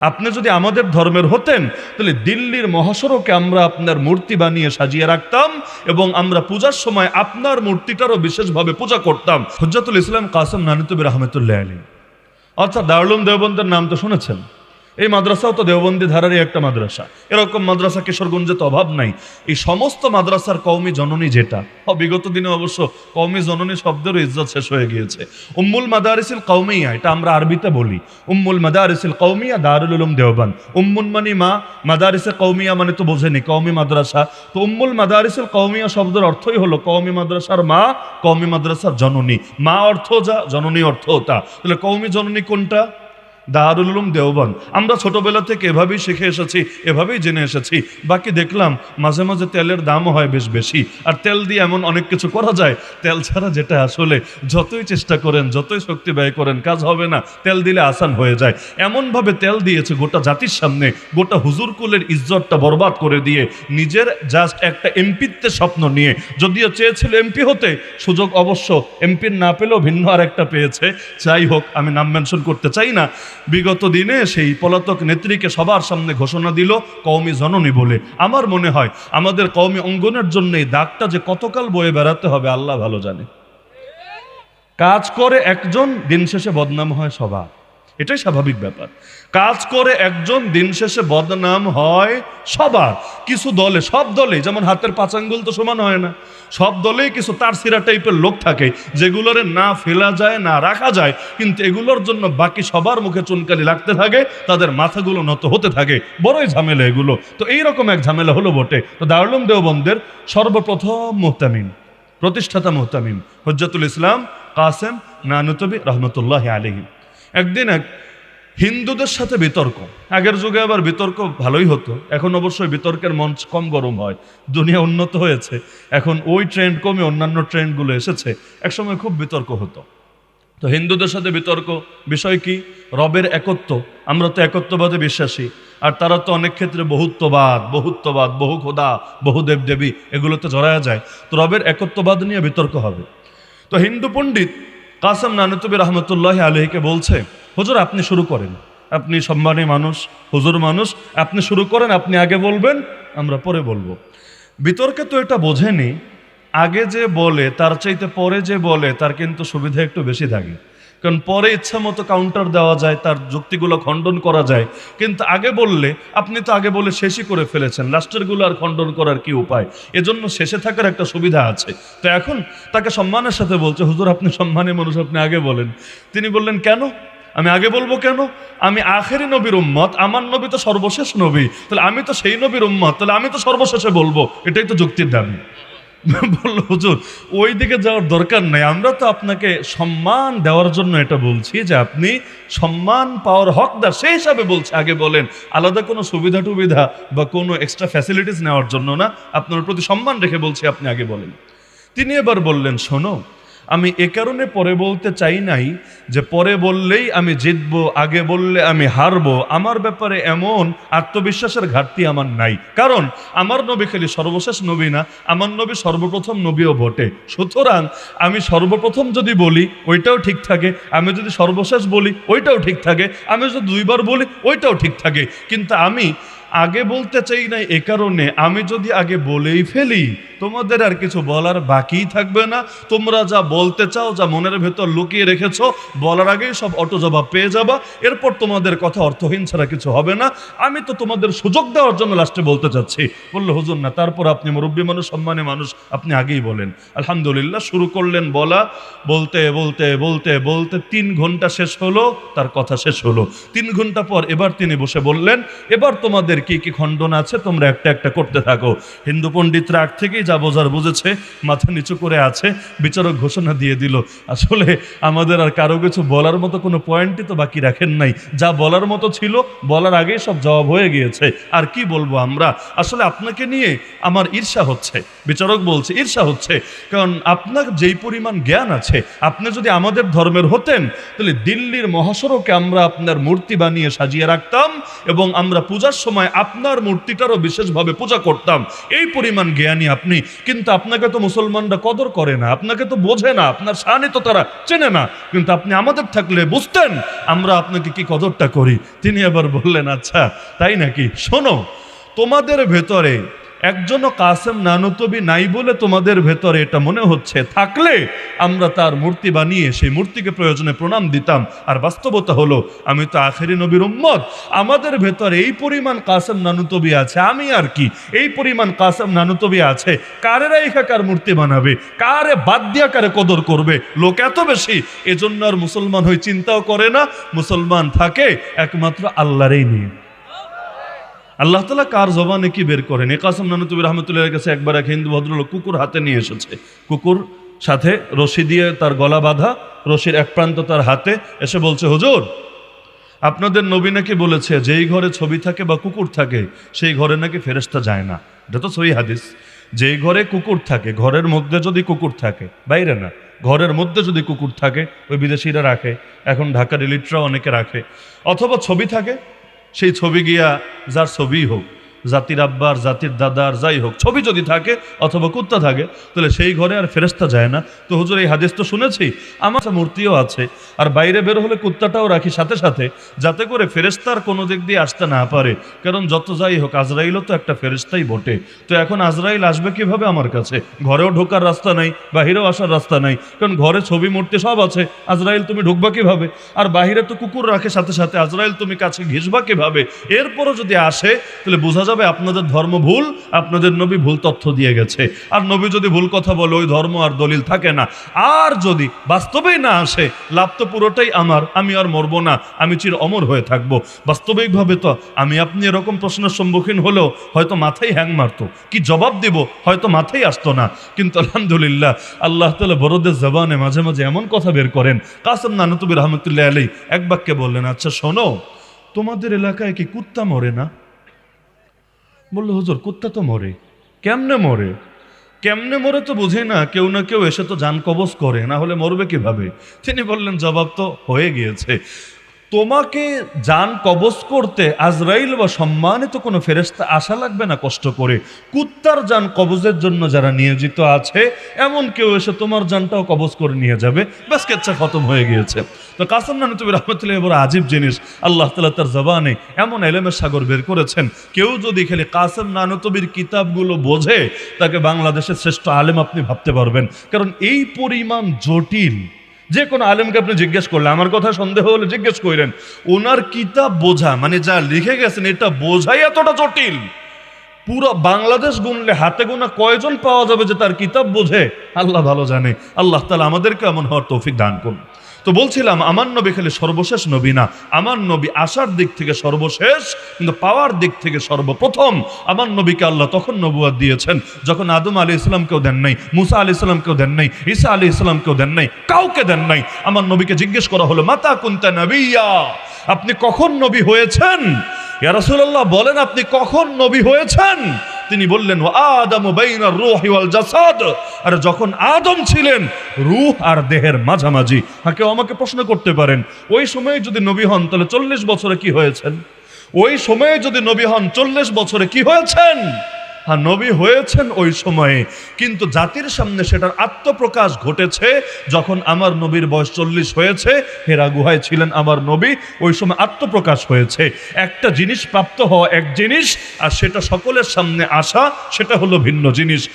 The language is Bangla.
আপনি যদি আমাদের ধর্মের হতেন, তাহলে দিল্লির মহাসড়কে আমরা আপনার মূর্তি বানিয়ে সাজিয়ে রাখতাম এবং আমরা পূজার সময় আপনার মূর্তিটারও বিশেষভাবে পূজা করতাম। হজ্জাতুল ইসলাম কাসম নানিতবির আহমেদুল্লাহ আলী অর্থাৎ দারুলুম দেবন্দের নাম তো শুনেছেন? এই মাদ্রাসাও তো দেওবন্দি ধারারই একটা মাদ্রাসা। এরকম মাদ্রাসা কিশোরগঞ্জে তো অভাব নাই। এই সমস্ত মাদ্রাসার কৌমি জননী যেটা বিগত দিনে অবশ্য কৌমি জননী শব্দেরও ইজ্জত শেষ হয়ে গিয়েছে। উম্মুল মাদারিসিল কৌমিয়া এটা আমরা আরবিতে বলি। উম্মুল মাদারিসিল কৌমিয়া দারুল উলুম দেওবান। উম্মুন মানে মা, মাদারিসে কৌমিয়া মানে তো বোঝেনি কৌমি মাদ্রাসা। তো উম্মুল মাদারিসিল কৌমিয়া শব্দের অর্থই হলো কৌমি মাদ্রাসার মা কৌমি মাদ্রাসার জননী। মা অর্থ যা, জননী অর্থ তা। তাহলে কৌমি জননী কোনটা? দারুল উলুম দেওবান আমরা ছোটবেলা থেকে এভাবেই শিখে এসেছি, এভাবেই জেনে এসেছি। বাকি দেখলাম মাঝে মাঝে তেলের দামও হয় বেশ বেশি। আর তেল দিয়ে এমন অনেক কিছু করা যায়, তেল ছাড়া যেটা আসলে যতই চেষ্টা করেন, যতই শক্তি ব্যয় করেন, কাজ হবে না, তেল দিলে আসান হয়ে যায়। এমনভাবে তেল দিয়েছে গোটা জাতির সামনে, গোটা হুজুর কুলের ইজ্জতটা বরবাদ করে দিয়ে নিজের জাস্ট একটা এমপিত্বের স্বপ্ন নিয়ে। যদিও চেয়েছিল এমপি হতে, সুযোগ অবশ্য এমপির না পেলেও ভিন্ন আর একটা পেয়েছে। যাই হোক, আমি নাম মেনশন করতে চাই না। বিগত দিনে সেই পলাতক নেত্রীকে সবার সামনে ঘোষণা দিল কওমি জননী বলে। আমার মনে হয় আমাদের কওমি অঙ্গনের জন্য এই দাগটা যে কতকাল বয়ে বেড়াতে হবে, আল্লাহ ভালো জানে। কাজ করে একজন, দিন শেষে বদনাম হয় সবার। এটাই স্বাভাবিক ব্যাপার। কাজ করে একজন, দিন শেষে বদনাম হয় সবার। কিছু দলে, সব দলে যেমন হাতের পাঁচ আঙ্গুল তো সমান হয় না। সব দলেই কিছু তার সিরা টাইপের লোক থাকে, যেগুলোরে না ফেলা যায়, না রাখা যায়, কিন্তু এগুলোর জন্য বাকি সবার মুখে চুনকালি লাগতে থাকে, তাদের মাথাগুলো নত হতে থাকে। বড়ই ঝামেলা এগুলো। তো এইরকম এক ঝামেলা হলো বটে। তো দারুলুম দেওবন্দের সর্বপ্রথম মোহতামিম, প্রতিষ্ঠাতা মোহতামিম, হজ্জাতুল ইসলাম কাসেম নানুতবি রহমতুল্লাহ আলহিম একদিন এক হিন্দুদের সাথে বিতর্ক। আগের যুগে আবার বিতর্ক ভালোই হতো, এখন অবশ্যই বিতর্কের মঞ্চ কম গরম হয়, দুনিয়া উন্নত হয়েছে, এখন ওই ট্রেন্ড কমে অন্যান্য ট্রেন্ডগুলো এসেছে, একসময় খুব বিতর্ক হতো। তো হিন্দুদের সাথে বিতর্ক, বিষয় কি? রবের একত্ব, আমরা তো একত্ববাদে বিশ্বাসী, আর তারা তো অনেক ক্ষেত্রে বহুত্ববাদ বহুত্ববাদ, বহু খোদা, বহু দেব দেবী এগুলোতে জড়ায়া যায়। তো রবের একত্ববাদ নিয়ে বিতর্ক হবে। তো হিন্দু পণ্ডিত কাসম নানুতুবি রহমতুল্লাহ আলহীকে বলছে, হুজুর, আপনি শুরু করেন। আপনি সম্মানী মানুষ, হুজুর মানুষ, আপনি শুরু করেন, আপনি আগে বলবেন, আমরা পরে বলব। বিতর্কে তো এটা বোঝেনি। আগে যে বলে, তার চাইতে পরে যে বলে, তার কিন্তু সুবিধা একটু বেশি থাকে। কারণ পরে ইচ্ছা মতো কাউন্টার দেওয়া যায়, তার যুক্তিগুলো খণ্ডন করা যায়। কিন্তু আগে বললে, আপনি তো আগে বলে শেষই করে ফেলেছেন লাস্টেরগুলো আর খণ্ডন করার কি উপায়? এজন্য শেষে থাকার একটা সুবিধা আছে। তো এখন তাকে সম্মানের সাথে বলছে, হুজুর, আপনি সম্মানী মানুষ, আপনি আগে বলেন। তিনি বললেন, কেন? আমি আগে বলব কেন? আমি আখেরি নবীর উম্মত, আমার নবী তো সর্বশেষ নবী। তাহলে আমি তো সেই নবীর উম্মত, তাহলে আমি তো সর্বশেষে বলব। এটাই তো যুক্তির দাবি। বলল, হুজুর, ওই দিকে যাওয়ার দরকার নাই। আমরা তো আপনাকে সম্মান দেওয়ার জন্য এটা বলছি যে আপনি সম্মান পাওয়ার হকদার, সেই হিসাবে বলছে। আগে বলেন, আলাদা কোনো সুবিধা টুবিধা বা কোনো এক্সট্রা ফ্যাসিলিটিস নেওয়ার জন্য না, আপনার প্রতি সম্মান রেখে বলছি, আপনি আগে বলেন। তিনি এবার বললেন, শোনো আমি এ কারণে পরে বলতে চাই নাই যে পরে বললেই আমি জিতবো, আগে বললে আমি হারবো। আমার ব্যাপারে এমন আত্মবিশ্বাসের ঘাটতি আমার নাই। কারণ আমার নবী খালি সর্বশেষ নবী না, আমার নবী সর্বপ্রথম নবীও বটে। সুতরাং আমি সর্বপ্রথম যদি বলি, ওইটাও ঠিক থাকে। আমি যদি সর্বশেষ বলি, ওইটাও ঠিক থাকে। আমি যদি দুইবার বলি, ওইটাও ঠিক থাকে। কিন্তু আমি আগে বলতে চাই না এ কারণে। আমি যদি আগে বলেই ফেলি তোমাদের আর কিছু বলার বাকিই থাকবে না। তোমরা যা বলতে চাও, যা মনের ভেতর লুকিয়ে রেখেছো, বলার আগেই সব অটো জবাব পেয়ে যাবা। এরপর তোমাদের কথা অর্থহীন ছাড়া কিছু হবে না। আমি তো তোমাদের সুযোগ দেওয়ার জন্য লাস্টে বলতে চাচ্ছি। বলল, হুজুর, না, তারপর আপনি মুরব্বী মানুষ, সম্মানী মানুষ, আপনি আগেই বলেন। আলহামদুলিল্লাহ, শুরু করলেন বলা। বলতে বলতে বলতে বলতে তিন ঘণ্টা শেষ হলো, তার কথা শেষ হলো। তিন ঘণ্টা পর এবার তিনি বসে বললেন, এবার তোমাদের কি কি খণ্ডন আছে? তোমরা একটা একটা করতে থাকো। হিন্দু পণ্ডিতরা আগ থেকেই যা বোঝার বুঝেছে, মাথা নিচু করে আছে, বিচারক ঘোষণা দিয়ে দিল। আসলে আমাদের আর কারও কিছু বলার মতো কোনো পয়েন্টই তো বাকি রাখেন নাই। যা বলার মতো ছিল, বলার আগেই সব জবাব হয়ে গিয়েছে। আর কি বলব আমরা? আসলে আপনাকে নিয়ে আমার ঈর্ষা হচ্ছে। বিচারক বলছে, ঈর্ষা হচ্ছে। কারণ আপনার যেই পরিমাণ জ্ঞান আছে, আপনি যদি আমাদের ধর্মের হতেন, তাহলে দিল্লির মহাসড়কে আমরা আপনার মূর্তি বানিয়ে সাজিয়ে রাখতাম এবং আমরা পূজার সময় আপনার মূর্তিটারও বিশেষভাবে পূজা করতাম। এই পরিমাণ জ্ঞানী আপনি। কিন্তু আপনাকে তো মুসলমানরা কদর করে না, আপনাকে তো বোঝে না, আপনার শানে তো তারা চেনে না। কিন্তু আপনি আমাদের থাকলে বুঝতেন, আমরা আপনাকে কি কদরটা করি? তিনি আবার বললেন আচ্ছা তাই নাকি? শোনো, তোমাদের ভেতরে একজনও কাসেম নানুতবি নাই বলে তোমাদের ভেতরে এটা মনে হচ্ছে? থাকলে আমরা তার মূর্তি বানিয়ে সেই মূর্তিকে প্রয়োজনে প্রণাম দিতাম। আর বাস্তবতা হলো, আমি তো আখেরি নবীর উম্মত। আমাদের ভেতরে এই পরিমাণ কাসেম নানুতবি আছে, আমি আর কি? এই পরিমাণ কাসেম নানুতবি আছে, কারেরা এখাকার মূর্তি বানাবে? কারে বাদ দিয়া কারে কদর করবে? লোক এত বেশি, এজন্য আর মুসলমান হয়ে চিন্তাও করে না। মুসলমান থাকে একমাত্র আল্লাহরেই নিয়ে আল্লাহ তালা কার জবানে কি বের করেন? এ কাসম নানুতুবির রহমতুল্লাহ কাছে একবার এক হিন্দু ভদ্রলোক কুকুর হাতে নিয়ে এসেছে। কুকুর সাথে রশি দিয়ে তার গলা বাঁধা, রশির এক প্রান্ত তার হাতে, এসে বলছে, হুজুর, আপনাদের নবী নাকি বলেছে, যেই ঘরে ছবি থাকে বা কুকুর থাকে, সেই ঘরে নাকি ফেরেস্তা যায় না? এটা তো সহি হাদিস। যেই ঘরে কুকুর থাকে, ঘরের মধ্যে যদি কুকুর থাকে, বাইরে না, ঘরের মধ্যে যদি কুকুর থাকে, ওই বিদেশিরা রাখে। এখন ঢাকার এলিটরা অনেকে রাখে। অথবা ছবি থাকে সেই ছবি গিয়া যার ছবি হোক। জাতির আব্বার, জাতির দাদার, যাই হোক, ছবি যদি থাকে অথবা কুত্তা থাকে, তাহলে সেই ঘরে আর ফেরেস্তা যায় না। তো হুজুর, এই হাদিস তো শুনেছি। আমার মূর্তিও আছে। আর বাইরে বের হলে কুত্তাটাও রাখি সাথে সাথে, যাতে করে ফেরেস্তার কোনো দিক দিয়ে আসতে না পারে। কারণ যত যাই হোক, আজরাইলও তো একটা ফেরেস্তাই বটে। তো এখন আজরাইল আসবে কীভাবে আমার কাছে? ঘরেও ঢোকার রাস্তা নাই, বাহিরেও আসার রাস্তা নাই। কারণ ঘরে ছবি, মূর্তি সব আছে। আজরাইল তুমি ঢুকবা কীভাবে? আর বাহিরে তো কুকুর রাখে সাথে সাথে। আজরাইল তুমি কাছে ঘিসবা কীভাবে? এরপরও যদি আসে, তাহলে বোঝা যাবে, আপনাদের ধর্ম ভুল, আপনাদের নবী ভুল তথ্য দিয়ে গেছে। আর নবী যদি ভুল কথা বলে, ওই ধর্ম আর দলিল থাকে না। আর যদি বাস্তবেই না আসে, লাভ তো পুরোটাই আমার, আমি আর মরবো না, আমি চির অমর হয়ে থাকব। বাস্তবিকভাবে তো আমি আপনি এরকম প্রশ্নের সম্মুখীন হলেও হয়তো মাথায় হ্যাং মারতো। কি জবাব দেব? হয়তো মাথায় আসতো না। কিন্তু আলহামদুলিল্লাহ, আল্লাহ তালা বড়দের জবানে মাঝে মাঝে এমন কথা বের করেন। কাসম নানতুবির রহমতুল্লাহ আলী এক বাক্যে বললেন আচ্ছা শোনো, তোমাদের এলাকায় কি কুত্তা মরে না? বলল, হুজুর, কুত্তা তো মরে। কেমনে মরে? কেমনে মরে তো বুঝি না, কেউ না কেউ এসে তো যান কবজ করে, না হলে মরবে কীভাবে? তিনি বললেন, জবাব তো হয়ে গিয়েছে। তোমাকে যান কবজ করতে আজরাইল বা সম্মানিত কোনো ফেরেস্তা আশা লাগবে না কষ্ট করে। কুত্তার যান কবজের জন্য যারা নিয়োজিত আছে, এমন কেউ এসে তোমার যানটাও কবজ করে নিয়ে যাবে। ব্যাস, কেচ্ছা খতম হয়ে গিয়েছে। তো কাসম নানি তুমি রহমতুল্লাহ বড় আজীব জিনিস। আল্লাহ তালা তার জবানে এমন এলেমের সাগর বের করেছেন, কেউ যদি খেলে কাসেম নানতবির কিতাবগুলো বোঝে, তাকে বাংলাদেশের শ্রেষ্ঠ আলেম আপনি ভাবতে পারবেন। কারণ এই পরিমাণ জটিল যে কোনো আলেমকে আপনি জিজ্ঞেস করলে, আমার কথা সন্দেহ হলে জিজ্ঞেস করেন ওনার কিতাব বোঝা মানে যা লিখে গেছেন, এটা বোঝাই এতটা জটিল। পুরো বাংলাদেশ গুনলে হাতে গোনা কয়জন পাওয়া যাবে যে তার কিতাব বোঝে? আল্লাহ ভালো জানে। আল্লাহ তালা আমাদেরকে এমন হওয়ার তৌফিক দান করুন। তো বলছিলাম, আমার নবী খালি সর্বশেষ নবী না। আমার নবী আসার দিক থেকে সর্বশেষ, কিন্তু পাওয়ার দিক থেকে সর্বপ্রথম। আমার নবীকে আল্লাহ তখন নবুয়াদ দিয়েছেন, যখন আদম আলী ইসলামকেও দেন নাই, মুসা আলী ইসলামকেও দেন নাই, ঈসা আলী ইসলামকেও দেন নাই, কাউকে দেন নাই। আমার নবীকে জিজ্ঞেস করা হলো, মাতা কুন্তা নবিয়া? আপনি কখন নবী হয়েছেন? ইয়া রাসূলুল্লাহ, বলেন আপনি কখন নবী হয়েছেন? তিনি বললেন আদম রূহ ওয়াল জাসাদ। আর যখন আদম ছিলেন, রূহ আর দেহের মাঝামাঝি হ্যাঁ কেউ আমাকে প্রশ্ন করতে পারেন, ওই সময়ে যদি নবী হন, তাহলে চল্লিশ বছরে কি হয়েছেন? ওই সময়ে যদি নবী হন, চল্লিশ বছরে কি হয়েছেন? হ্যাঁ নবী হয়েছেন ওই সময়ে। কিন্তু জাতির সামনে সেটার আত্মপ্রকাশ ঘটেছে যখন আমার নবীর বয়স চল্লিশ হয়েছে, হেরা গুহায় ছিলেন আমার নবী, ওই সময় আত্মপ্রকাশ হয়েছে। একটা জিনিস প্রাপ্ত হওয়া এক জিনিস, আর সেটা সকলের সামনে আসা, সেটা হলো ভিন্ন জিনিস।